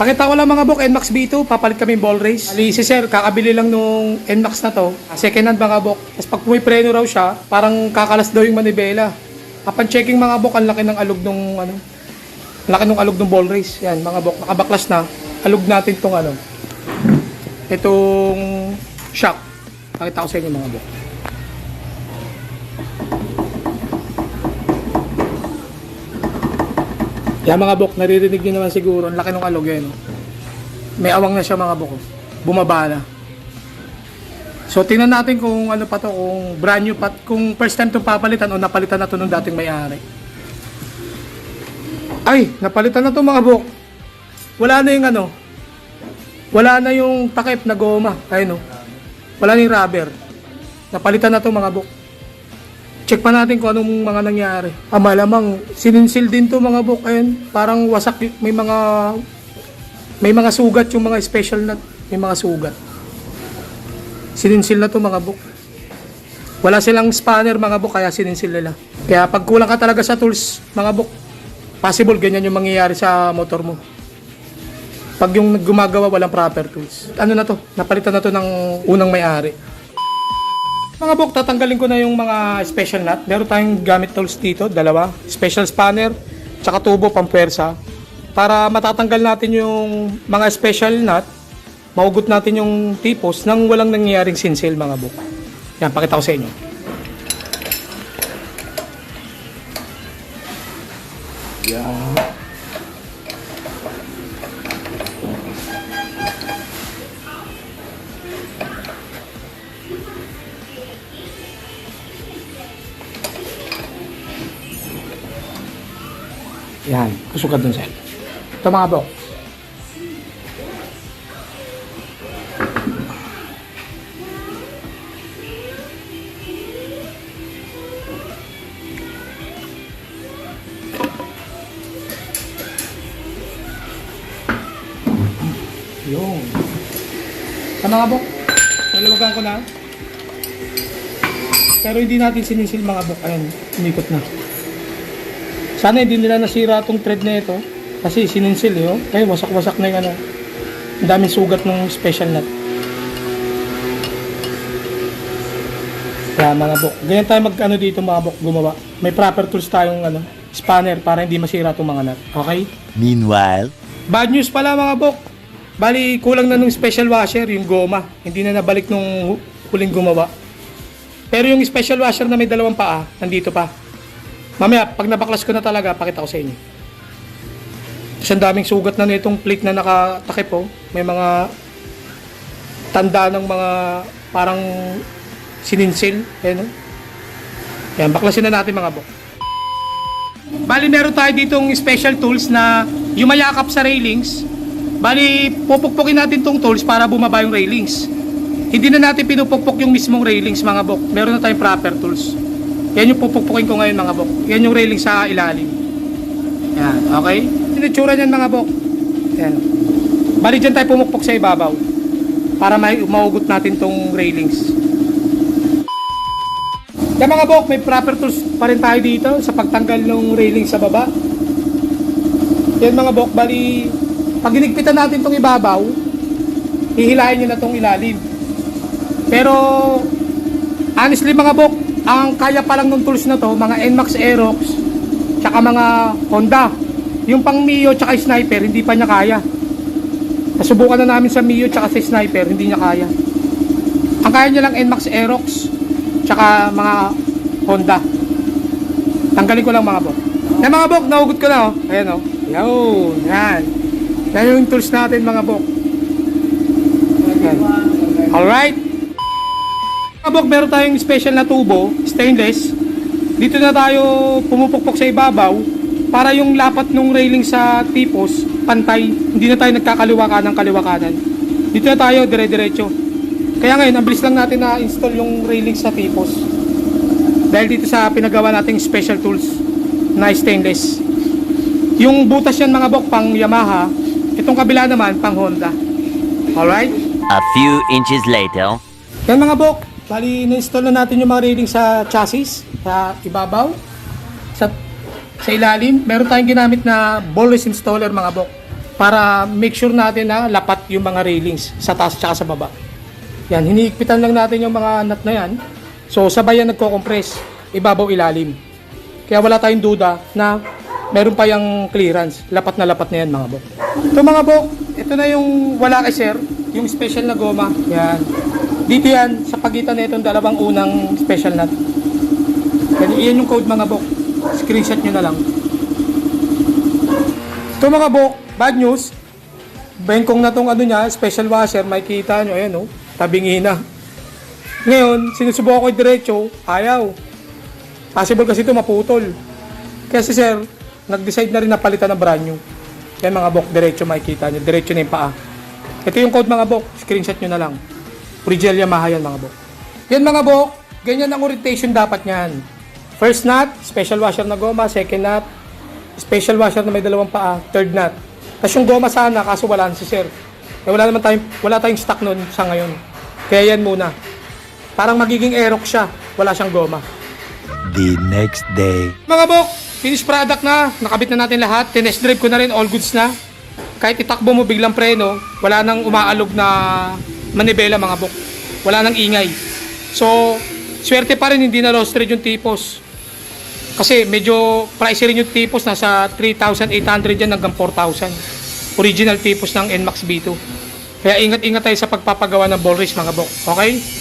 Pakita ko lang mga bok, NMAX B2, papalit kami ball race. Ali si sir, kakabili lang nung NMAX na to. Second hand mga bok. Tapos pag pumipreno raw siya, parang kakalas daw yung manibela. Upon checking mga bok, ang laki ng alog nung ano, laki ng alog ng ball race. Yan mga bok, nakabaklas na. Alog natin tong ano, itong shock. Pakita ko sa inyo mga bok. Yan mga bok, naririnig nyo naman siguro, ang laki ng alog yan. oh. May awang na siya mga bok. oh. Bumaba na. So tingnan natin kung ano pa to, kung brand new pa, kung first time itong papalitan o napalitan na to nung dating may-ari. Ay, napalitan na to mga bok. Wala na yung ano, wala na yung takip na goma. Ayun oh. Wala na yung rubber. Napalitan na to mga bok. Check pa natin kung anong mga nangyari. Ah, malamang sininsil din to mga bok. Ayun, parang wasak, may mga may mga sugat yung mga special nut. May mga sugat. Sininsil na to mga bok. Wala silang spanner mga bok, kaya sininsil nila. Kaya pag kulang ka talaga sa tools, mga bok, possible ganyan yung mangyayari sa motor mo. Pag yung gumagawa walang proper tools. Ano na to? Napalitan na to ng unang may-ari. Mga bok, tatanggalin ko na yung mga special nut. Meron tayong gamit tools dito, dalawa. Special spanner, tsaka tubo pampersa. Para matatanggal natin yung mga special nut, maugot natin yung tipos nang walang nangyayaring sinsil mga bok. Yan, pakita ko sa inyo. Yan. Yan, kusukat dun sir. Ito mga bok. Yung. Ito mga bok. Nalawagan ko na. Pero hindi natin sinisil mga bok. Ayan, umikot na. Sana hindi nila nasira tong thread na ito. Kasi sininsil eh. Oh. Wasak-wasak na yung ano. Ang daming sugat ng special nut. Kaya mga bok. Ganyan tayo mag ano dito mga bok gumawa. May proper tools tayong ano, spanner para hindi masira tong mga nut. Okay? Meanwhile, Bad news pala mga bok. Bali, kulang na nung special washer, yung goma. Hindi na nabalik nung hu- huling gumawa. Pero yung special washer na may dalawang paa, nandito pa. Mamaya, pag nabaklas ko na talaga, pakita ko sa inyo. Tapos ang daming sugat na nitong plate na nakatakip oh. May mga tanda ng mga parang sininsil. Ayan oh. Yan, baklasin na natin mga bok. Bali, meron tayo ditong special tools na yumayakap sa railings. Bali, pupukpukin natin tong tools para bumaba yung railings. Hindi na natin pinupukpok yung mismong railings, mga bok. Meron na tayong proper tools. Yan yung pupukpukin ko ngayon, mga bok. Yan yung railings sa ilalim. Yan, okay? Sinitsura niyan, mga bok. Yan. Bali, dyan tayo pumukpok sa ibabaw. Para may maugot natin tong railings. Kaya mga bok, may proper tools pa rin tayo dito sa pagtanggal ng railing sa baba. Yan mga bok, bali, pag ginigpitan natin tong ibabaw, hihilahin nyo na tong ilalim. Pero, honestly mga bok, ang kaya pa lang ng tools na to, mga NMAX Aerox, tsaka mga Honda. Yung pang Mio tsaka Sniper, hindi pa niya kaya. Nasubukan na namin sa Mio tsaka sa Sniper, hindi niya kaya. Ang kaya niya lang NMAX Aerox, tsaka mga Honda. Tanggalin ko lang mga bok. Yan mga bok, nahugot ko na oh. Ayan oh. Yun, yan. Yan yung tools natin mga bok. Yan. Alright. Mga bok, meron tayong special na tubo, stainless. Dito na tayo pumupukpok sa ibabaw para yung lapat ng railing sa tipos pantay. Hindi na tayo nagkakaliwa kanan kaliwa kanan. Dito na tayo dire-diretso. Kaya ngayon, ang bilis lang natin na-install yung railing sa tipos. Dahil dito sa pinagawa nating special tools na stainless. Yung butas yan mga bok pang Yamaha, itong kabila naman pang Honda. Alright? a few inches later. Yan mga bok, bali na-install na natin yung mga railing sa chassis, sa ibabaw, sa sa ilalim. Meron tayong ginamit na ball installer mga bok. para make sure natin na lapat yung mga railings sa taas tsaka sa baba. Yan, hiniigpitan lang natin yung mga nut na yan. So, sabay yan nagko-compress, ibabaw ilalim. Kaya wala tayong duda na meron pa yung clearance. Lapat na lapat na yan mga bok. Ito mga bok, ito na yung wala kay sir, yung special na goma. Yan. Dito yan, sa pagitan na itong dalawang unang special nut. Yan, yan yung code mga bok. Screenshot nyo na lang. Ito mga bok, bad news. Bengkong na tong ano niya, special washer, makikita nyo, ayan o, tabingi na. Ngayon, sinusubukan ko diretso, ayaw. Possible kasi ito maputol. Kaya si sir, nag-decide na rin na palitan ng brand new. Yan mga bok, diretso makikita nyo, diretso na yung paa. Ito yung code mga bok, screenshot nyo na lang. Original Yamaha yan mga bok. Yan mga bok, ganyan ang orientation dapat niyan. First nut, special washer na goma. Second nut, special washer na may dalawang paa. Third nut. Tapos yung goma sana, kaso wala na si sir. Eh, wala naman tayong, wala tayong stock nun sa ngayon. Kaya yan muna. Parang magiging Aerox siya. Wala siyang goma. The next day. Mga bok, finished product na. Nakabit na natin lahat. Tinest drive ko na rin. All goods na. Kahit itakbo mo biglang preno, wala nang umaalog na manibela mga bok. Wala nang ingay. So, swerte pa rin hindi na trade yung tipos. Kasi medyo pricey rin yung tipos. Nasa 3,800 yan hanggang 4,000. Original tipos ng NMAX B2. Kaya ingat-ingat tayo sa pagpapagawa ng ball race mga bok. Okay?